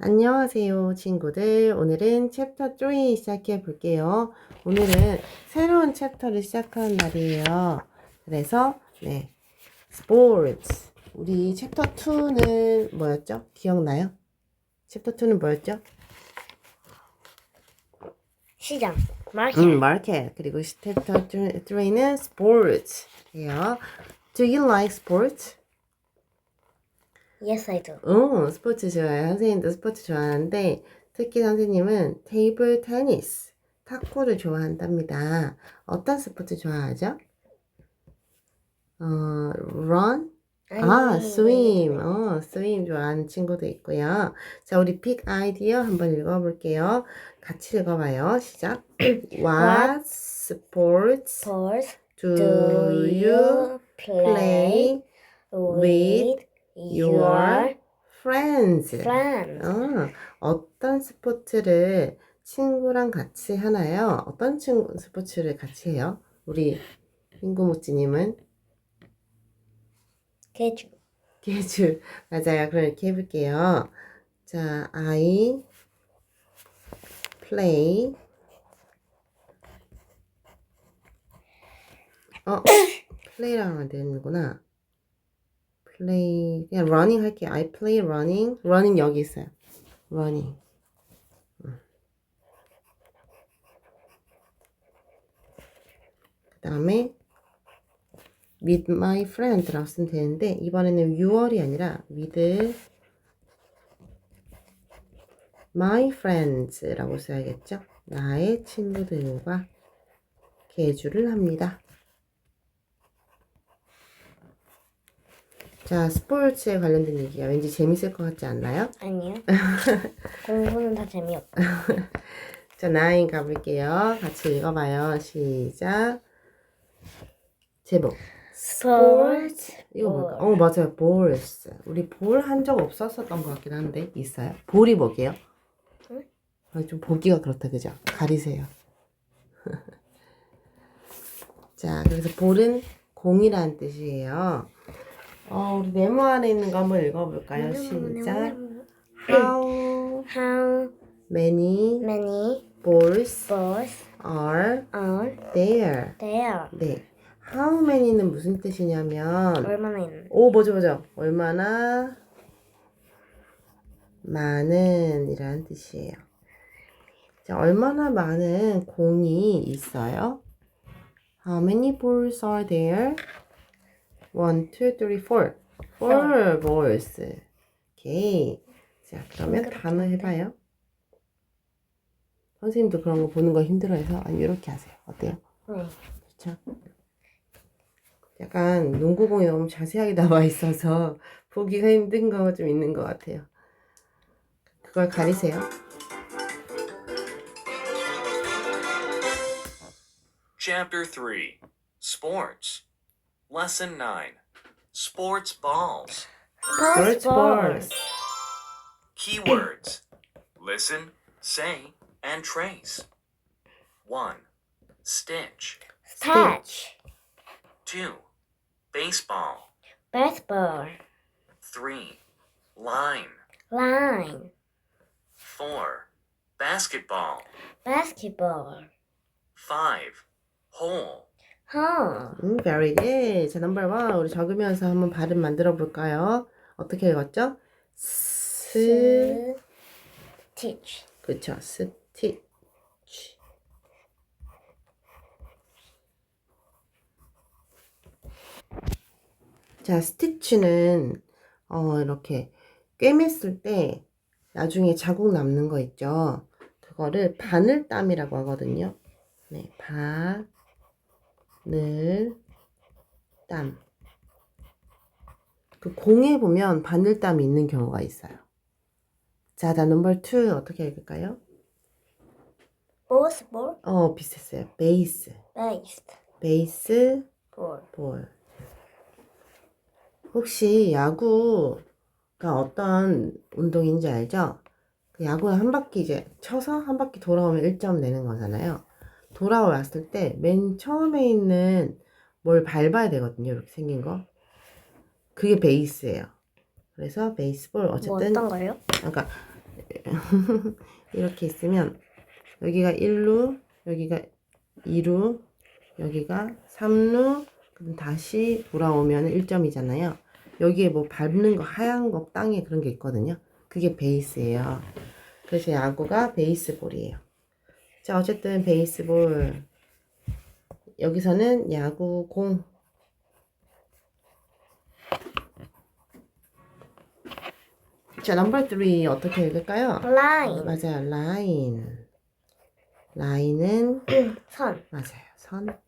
안녕하세요, 친구들. 오늘은 챕터 3 시작해 볼게요. 오늘은 새로운 챕터를 시작하는 날이에요. 그래서, 네. sports. 우리 챕터 2는 뭐였죠? 기억나요? 챕터 2는 뭐였죠? 시장 마켓 음, market. 그리고 챕터 3는 sports예요. Do you like sports? Yes I do 어, 스포츠 좋아해요. 선생님도 스포츠 좋아하는데 특히 선생님은 테이블 테니스, 탁구를 좋아한답니다. 어떤 스포츠 좋아하죠? 어, run? 아, swim. 어, swim 좋아하는 친구도 있고요. 자, 우리 픽 아이디어 한번 읽어볼게요. 같이 읽어봐요. 시작. What sports Sports do you play with your friends? friends? 어, 어떤 스포츠를 친구랑 같이 하나요? 어떤 친구 스포츠를 같이 해요? 우리 핑구모찌님은 개주 개주 맞아요. 그럼 이렇게 해볼게요. 자, I play 어, play라고 하면 되는구나. Play 그냥 running 할게요. I play running. running 여기 있어요. running. 그 다음에 with my friend라고 쓰면 되는데 이번에는 6월이 아니라 with my friends라고 써야겠죠? 나의 친구들과 개주를 합니다. 자, 스포츠에 관련된 얘기가 왠지 재밌을 것 같지 않나요? 아니요 공부는 다 재미없다 자, 나인 가볼게요. 같이 읽어봐요. 시작. 제목. Sports 이거 뭘까? 어, 맞아요. 볼스. 우리 볼 한 적 없었었던 것 같긴 한데, 있어요? 볼이 뭐게요? 응? 아, 좀 보기가 그렇다, 그죠? 가리세요. 자, 그래서 볼은 공이라는 뜻이에요. 어, 우리 네모 안에 있는 거 한번 읽어볼까요? 시작. How How many many balls balls are are there? there? 네. How many는 무슨 뜻이냐면, 얼마나 있는 오, 뭐죠, 뭐죠? 얼마나 많은 이라는 뜻이에요. 자, 얼마나 많은 공이 있어요? How many balls are there? One, two, three, four. Four balls. 오케이. 자, 그러면 단어 해봐요. 선생님도 그런 거 보는 거 힘들어해서 아니 이렇게 하세요. 어때요? 네. 그렇죠? 약간 농구공이 너무 자세하게 나와 있어서 보기가 힘든 거 좀 있는 것 같아요. 그걸 가리세요. Chapter 3 Sports Lesson 9 Sports Balls. Sports balls. Keywords. Listen, say, and trace. 1. Stitch. Stitch. 2. Baseball. Baseball. 3. Line. Line. 4. Basketball. Basketball. 5. Hole Home 음, very good. 자, 넘버 원. 우리 적으면서 한번 발음 만들어 볼까요? 어떻게 읽었죠? 스, Stitch 그쵸. 스티치. 자, 스티치는 어, 이렇게 꿰맸을 때 나중에 자국 남는 거 있죠. 그거를 바늘땀이라고 하거든요. 네, 바 늘땀. 그 공에 보면 바늘땀이 있는 경우가 있어요. 자, 다 넘버 2 어떻게 읽을까요? Baseball 어, 비슷했어요. 베이스. Base 베이스 Ball 볼. 혹시 야구가 어떤 운동인지 알죠? 그 야구 한 바퀴 이제 쳐서 한 바퀴 돌아오면 1점 내는 거잖아요. 돌아왔을 때 맨 처음에 있는 뭘 밟아야 되거든요. 이렇게 생긴 거. 그게 베이스예요. 그래서 베이스볼 뭐 어쨌든 어떤 거요? 그러니까 이렇게 있으면 여기가 1루, 여기가 2루, 여기가 3루, 그럼 다시 돌아오면 1점이잖아요. 여기에 뭐 밟는 거 하얀 거 땅에 그런 게 있거든요. 그게 베이스예요. 그래서 야구가 베이스볼이에요. 자, 어쨌든 베이스볼. 여기서는 야구 공. 자, 넘버 3 어떻게 읽을까요? line. 맞아요. 라인. 라인은 선. 맞아요. 선.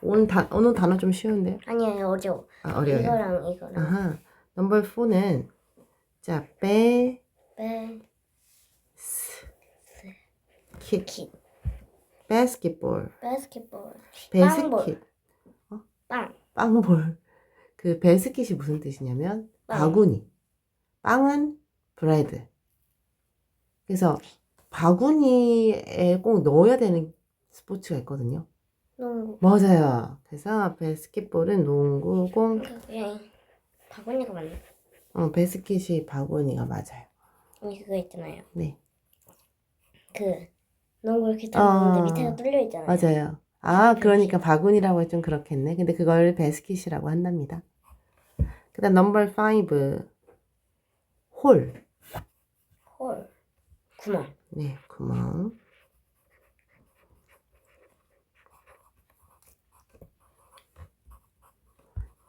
오늘 단 오늘 단어 좀 쉬운데요? 아니에요, 어려워. 아, 어려워요. 이거랑 이거랑. 아하. 넘버 4는 자, 킷. 킷. 바스 켓볼. 바스켓볼. 베스킷. 빵볼. 빵. 빵볼. 그 베스킷이 무슨 뜻이냐면 빵. 바구니. 빵은 브레드. 그래서 바구니에 꼭 넣어야 되는 스포츠가 있거든요. 농구. 맞아요. 그래서 바스켓볼은 농구 공, 그게 바구니가 맞나? 어, 바스켓이 바구니가 맞아요. 여기 그거 있잖아요. 네, 그 이렇게 닫는데 아. 밑에가 뚫려 있잖아요. 맞아요. 아, 그러니까 바구니라고 좀 그렇겠네. 근데 그걸 바스켓이라고 한답니다. 그 다음 넘버 5 홀. 홀. 구멍. 네, 구멍.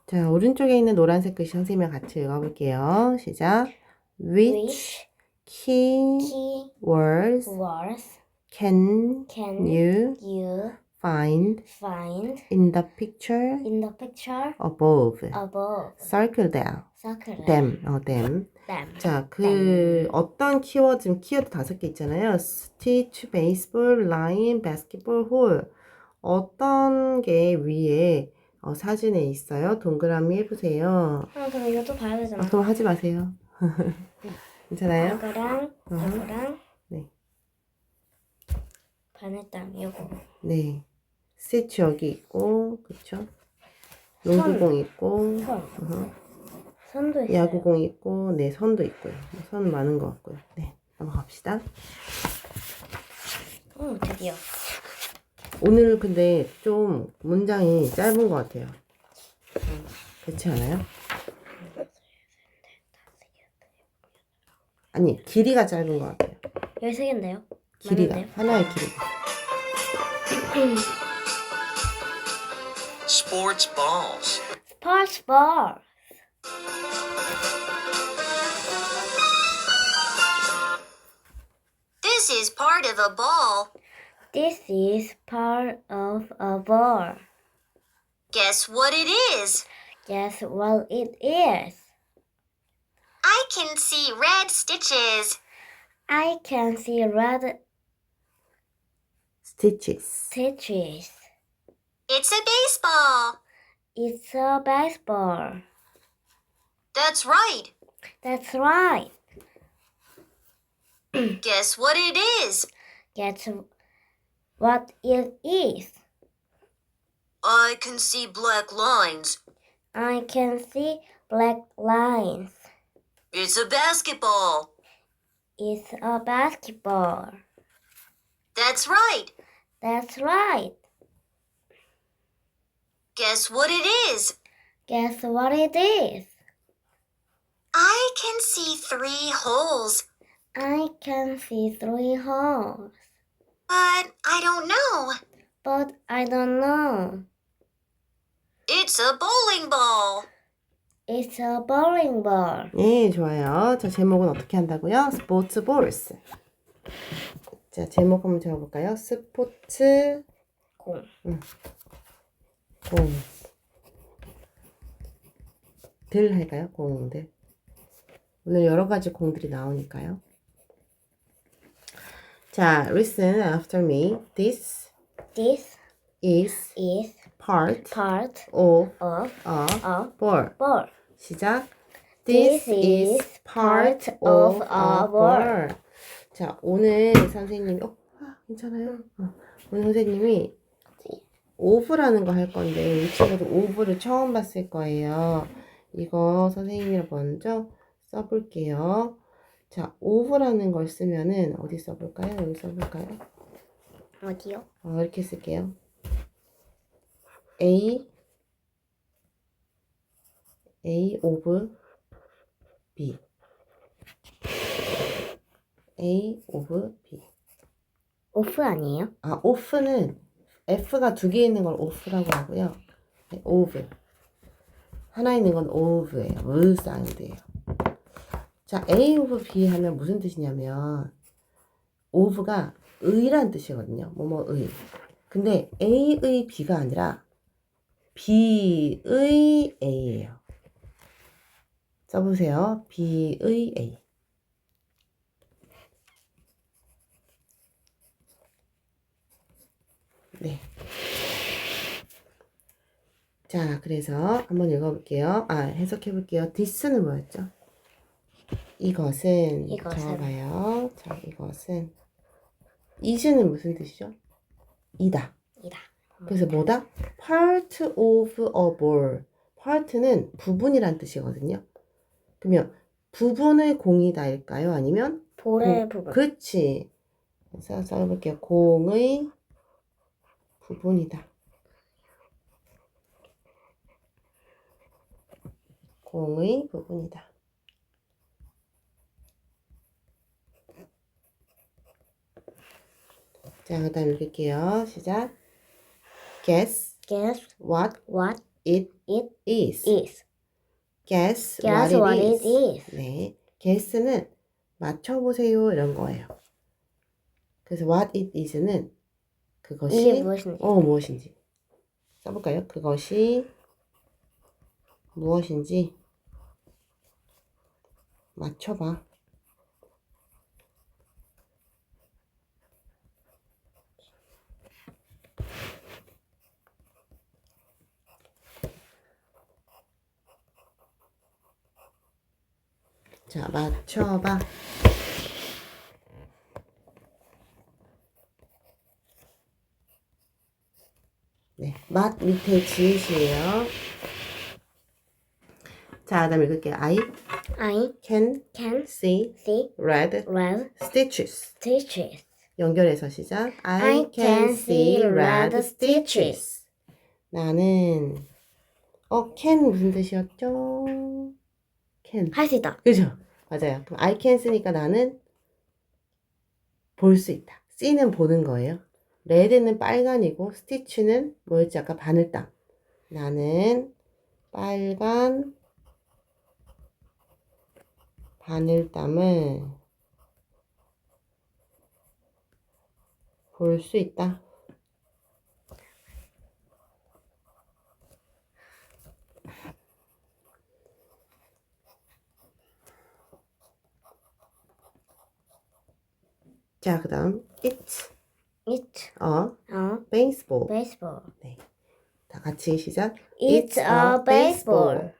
자, 오른쪽에 있는 노란색 글씨 선생님이랑 같이 읽어볼게요. 시작. Which key key words words can can you you find find in the picture in the picture above? above? Circle them. Circle them. 어, them. them. 자, 그 어떤 키워드 지금 키워드 다섯 개 있잖아요. 스티치, 베이스볼, 라인, 바스켓볼, 홀. 어떤 게 위에 어, 사진에 있어요? 동그라미 해보세요. 아, 그럼 이것도 봐야 되잖아. 아, 그럼 하지 마세요. 괜찮아요? 이거랑. 이거랑 네. 반했다음 이거. 네. 스티치 여기 있고, 그쵸? 농구공 있고, 선. 어허. 선도 있어요. 야구공 있고, 네, 선도 있고요. 선 많은 것 같고요. 네, 넘어갑시다. 어, 드디어. 오늘 근데 좀 문장이 짧은 것 같아요. 그렇지 않아요? 아니 길이가 짧은 것 같아요. 여기 세 개인데요? 길이가 맞는데요? 하나의 길이가. Sports balls. 스포츠 볼. This is part of a ball. This is part of a ball. Guess what it is? Guess what it is? I can see red stitches. I can see red stitches. stitches. It's a baseball. It's a baseball. That's right. That's right. Guess what it is? Guess what it is? I can see black lines. I can see black lines. It's a basketball. It's a basketball. That's right. That's right. Guess what it is? Guess what it is? I can see three holes, I can see three holes, but I don't know. but I don't know. It's a bowling ball. It's a bowling ball. 네, 좋아요. 자, 제목은 어떻게 한다고요? 스포츠 볼스. 자, 제목 한번 적어볼까요? 스포츠 공. 공. 들 할까요? 공들. 오늘 여러 가지 공들이 나오니까요. 자, listen after me. This This is is part part of of a ball. ball. 시작. This This is part of a ball. 자, 오늘 선생님이 어, 아, 괜찮아요. 어, 오늘 선생님이 오브라는 거 할 건데 이 친구도 오브를 처음 봤을 거예요. 이거 선생님이 먼저 써볼게요. 자, of라는 걸 쓰면은 어디 써볼까요? 여기 써볼까요? 어디요? 어, 이렇게 쓸게요. A A of B A of B 오프 아니에요? 아, off는 F가 두 개 있는 걸 off라고 하고요. 네, of 하나 있는 건 of예요. 의 사운드예요. 자, A of B 하면 무슨 뜻이냐면 of가 의란 뜻이거든요. 뭐뭐의. 근데 A의 B가 아니라 B의 A예요. 써보세요. B의 A. 네. 자, 그래서 한번 읽어볼게요. 아, 해석해볼게요. this는 뭐였죠? 이것은, 이것은. 적어봐요. 자, 이것은 is는 무슨 뜻이죠? 이다. 이다. 그래서 뭐다? part of a ball. part는 부분이란 뜻이거든요. 그러면 부분의 공이다일까요? 아니면 볼의 공- 부분. 그렇지. 그래서 써볼게요. 공의 부분이다. 공의 부분이다. 자, 그 다음 읽을게요. 시작. Guess Guess what what it it is. is. Guess, Guess what, it is. 네. guess는 맞춰보세요 이런 거예요. 그래서 what it is는 그것이 이게 무엇인지. 어 무엇인지 써볼까요? 그것이 무엇인지 맞춰봐. 자, 맞춰봐. 네, 맛 밑에 지읒이에요. 자, 그다음 읽을게요. I I can can see see red red stitches. stitches. 연결해서 시작. I, I can see red stitches. 나는 어, can 무슨 뜻이었죠? can. 할 수 있다. 그죠? 맞아요. 그럼 I can 쓰니까 나는 볼 수 있다. C는 보는 거예요. 레드는 빨간이고 스티치는 뭐였지? 아까 바늘땀. 나는 빨간 바늘땀을 볼 수 있다. 자, 그 다음 It's It's a a baseball. baseball. 다 같이 시작. It's a baseball.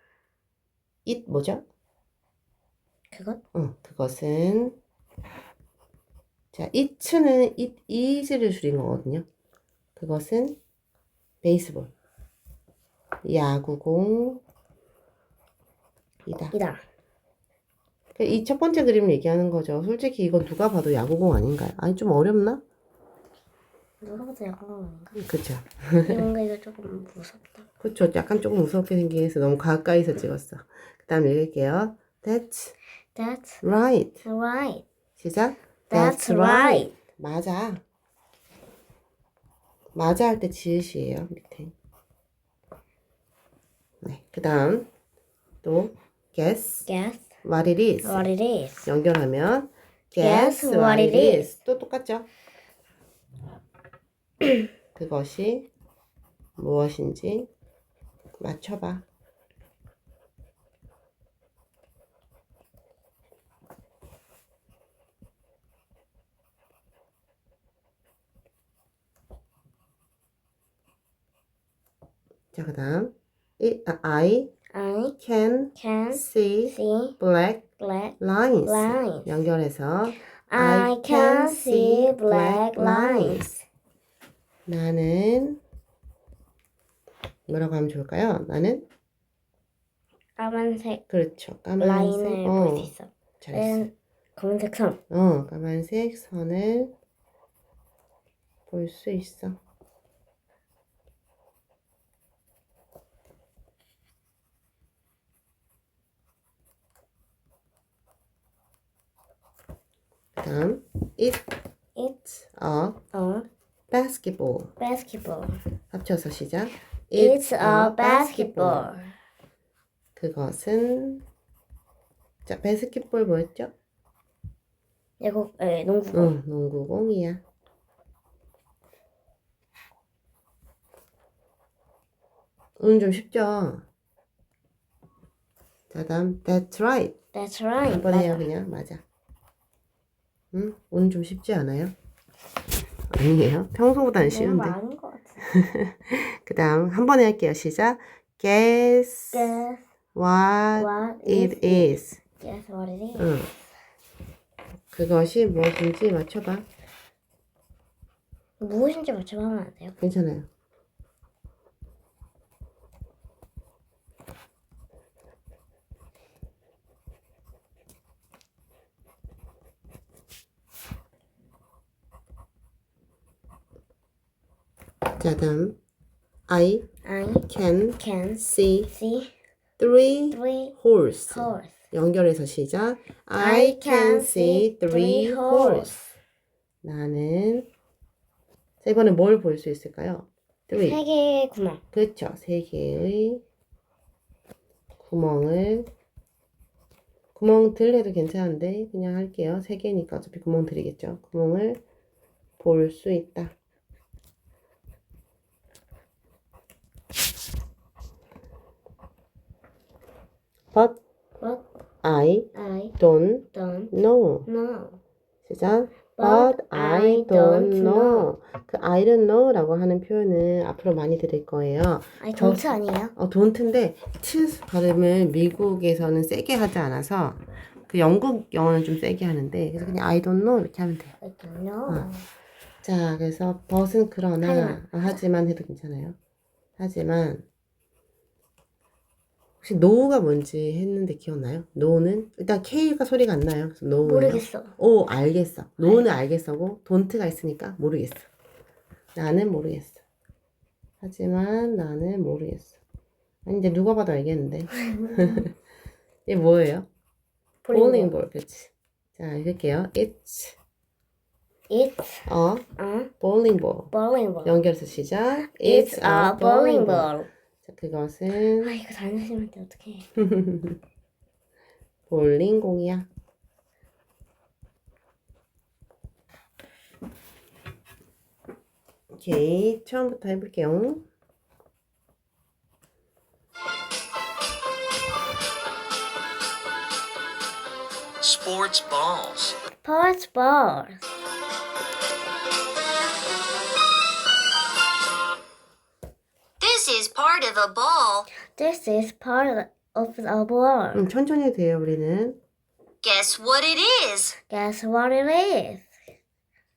It 뭐죠? 그것? 응, 그것은 자, it는 it is를 줄인 거거든요. 그것은 베이스볼. 야구공이다. 이다. 이 첫 번째 그림을 얘기하는 거죠. 솔직히 이건 누가 봐도 야구공 아닌가요? 아니 좀 어렵나? 누가 봐도 약간 아닌가? 그쵸. 뭔가 이거 조금 무섭다. 그쵸. 약간 조금 무섭게 생기게 해서 너무 가까이서 찍었어. 그 다음 읽을게요. That's That's right. right. 시작. That's right. 맞아. 맞아 할 때 지읒이에요. 밑에. 네. 그 다음 또 guess Guess what it is. what it is. 연결하면 Guess what it is. 또 똑같죠? 그것이 무엇인지 맞춰봐. 자, 그 다음 I I can can see see black black lines. lines. 연결해서 I can see black lines. 나는 뭐라고 하면 좋을까요? 나는 까만색 그렇죠. 까만색. 라인을 어, 볼수 있어. 잘했어. 은 검은색 선. 어, 까만색 선을 볼 수 있어. 다음, it It's a a basketball. basketball. 합쳐서 시작. It's a basketball. 그것은 자, 바스켓볼 뭐였죠? 야구, 에, 농구공. 응, 농구공이야. 음, 좀 쉽죠? 자, 다음, that's right. That's right. 한번 해요, 맞아. 그냥. 맞아. 응? 오늘 좀 쉽지 않아요? 아니에요. 평소보다는 쉬운데. 많은 것 같아. 그 다음, 한 번에 할게요. 시작. Guess Guess what what it is. Guess what it is. 응. 그것이 무엇인지 맞춰봐. 무엇인지 맞춰보면 안 돼요? 괜찮아요. 자, 다음. I I can can see see three three holes. holes. 연결해서 시작. I can see three holes. 나는 자, 이번에 뭘볼 수 있을까요? three. 세 개의 구멍. 그렇죠. 세 개의 구멍을 구멍들 해도 괜찮은데 그냥 할게요. 세 개니까 어차피 구멍 들이겠죠. 구멍을 볼 수 있다. But But I I don't don't know. know. 시작. But I don't know. 그 I don't know라고 하는 표현은 앞으로 많이 들을 거예요. 아니 don't 아니에요? 어, don't인데 t 발음을 미국에서는 세게 하지 않아서 그 영국 영어는 좀 세게 하는데 그래서 그냥 I don't know 이렇게 하면 돼요. I don't know. 자, 그래서 but은 그러나 하지만. 아, 하지만 해도 괜찮아요. 하지만 혹시 no가 뭔지 했는데 기억나요? no는 일단 K가 소리가 안 나요. no. 모르겠어. 오, 알겠어. no는 알겠어고 don't가 있으니까 모르겠어. 나는 모르겠어. 하지만 나는 모르겠어. 아니 이제 누가 봐도 알겠는데. 이게 뭐예요? bowling ball, 그렇지. 자, 읽을게요. It's It's a a bowling ball. bowling ball. 연결해서 시작. It's a bowling ball. 자, 그것은 아 이거 단어심한테 어떡해. 볼링공이야. 오케이, 처음부터 해볼게요. Sports balls. Sports balls. part of a ball. This is part of the ball. 음, 천천히 해도 돼요, 우리는. Guess what it is? Guess what it is?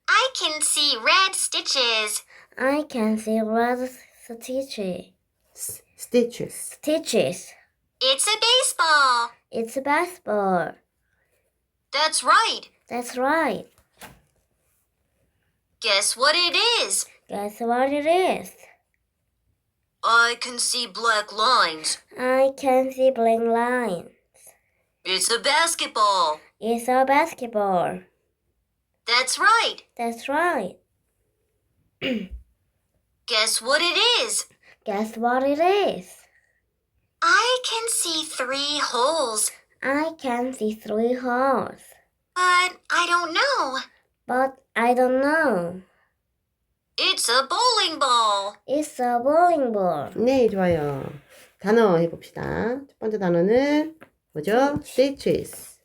I can see red stitches. I can see red stitches. S- stitches. Stitches. It's a baseball. It's a basketball. That's right. That's right. Guess what it is? Guess what it is? I can see black lines. I can see black lines. It's a basketball. It's a basketball. That's right. That's right. Guess what it is? Guess what it is? I can see three holes, I can see three holes, but I don't know. but I don't know. It's a bowling ball. It's a bowling ball. 네, 좋아요. 단어 해봅시다. 첫 번째 단어는 뭐죠? stitches.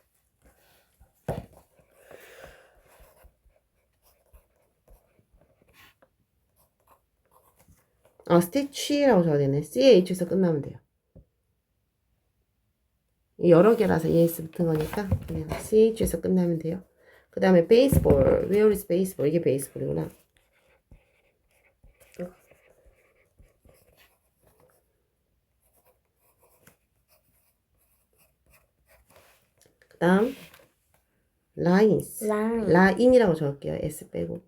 어, stitch라고 적어야 되네. ch에서 끝나면 돼요. 여러 개라서 es 붙은 거니까 그냥 ch에서 끝나면 돼요. 그 다음에 baseball. Where is baseball? 이게 베이스볼이구나. 그 다음 lines. line. 라인이라고 적을게요. S 빼고.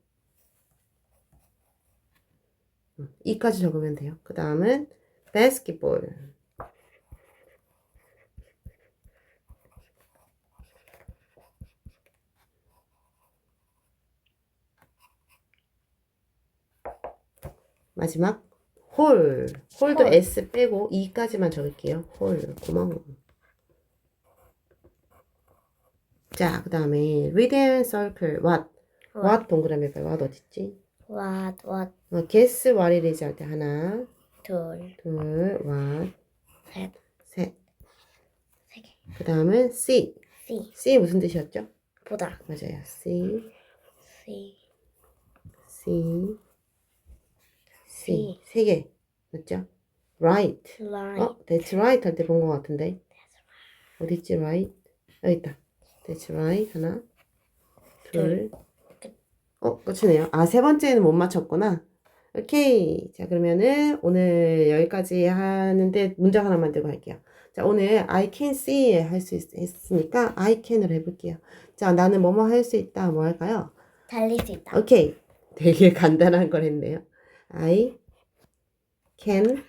음, 이까지 적으면 돼요. 그 다음은 basketball. 마지막 홀. 홀도 홀. S 빼고 E까지만 적을게요. 홀. 고마워. 자, 그 다음에 read and circle. what. what 동그라미 해봐요. what 어딨지? What, what, 어, guess what it is 할 때 하나, 둘, 둘, what, 셋, 셋. 세 개. 그 다음은 see. C, see 무슨 뜻이었죠? 보다. 맞아요. see, see, see. See. 세 개. 맞죠? right. line. 어, that's right 할 때 본 것 같은데. 어딨지, right? 여기 있다. That's right. 하나, 둘. 어, 끝이네요. 아, 세 번째는 못 맞췄구나. 오케이. 자, 그러면은 오늘 여기까지 하는데 문장 하나 만들고 할게요. 자, 오늘 I can see 할 수 있으니까 I can으로 해볼게요. 자, 나는 뭐뭐 할 수 있다. 뭐 할까요? 달릴 수 있다. 오케이. 되게 간단한 걸 했네요. I can.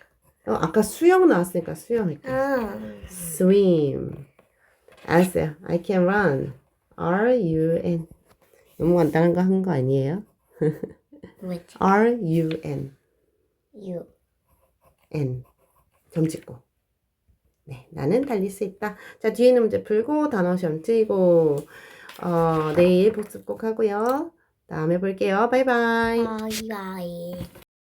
어, 아까 수영 나왔으니까 수영 할게요. 아, swim. 알았어요. I can run. R U N. 너무 간단한 거 한 거 아니에요? 뭐였지? R U N. U. N. 점 찍고. 네, 나는 달릴 수 있다. 자, 뒤에 있는 문제 풀고 단어 시험 치고 어, 내일 복습 꼭 하고요. 다음에 볼게요. 바이바이. 바이바이.